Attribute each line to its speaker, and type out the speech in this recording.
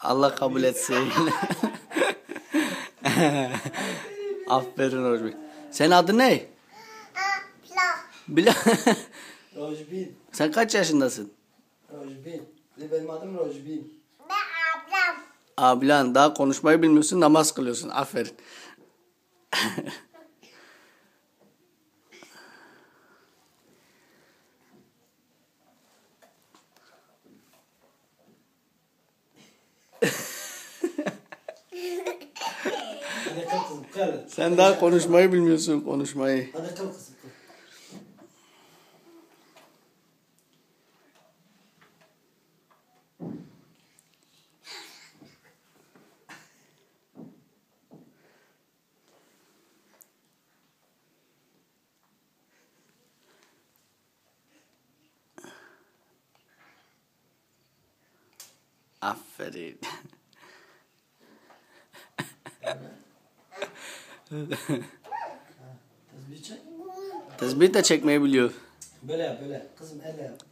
Speaker 1: Allah kabul etsin. Aferin Rojbin. Senin adın ne? Bila
Speaker 2: Rojbin.
Speaker 1: Sen kaç yaşındasın?
Speaker 2: Rojbin. Benim adım Rojbin.
Speaker 3: Ben ablam.
Speaker 1: Ablan daha konuşmayı bilmiyorsun namaz kılıyorsun. Aferin.
Speaker 2: Hadi kalk kızım kalk.
Speaker 1: Sen daha konuşmayı bilmiyorsun konuşmayı.
Speaker 2: Hadi kalk kızım kalk.
Speaker 1: Aferin.
Speaker 2: Tesbih çek.
Speaker 1: Tesbih de çekmeyi biliyor.
Speaker 2: Böyle yap böyle. Kızım elle yap.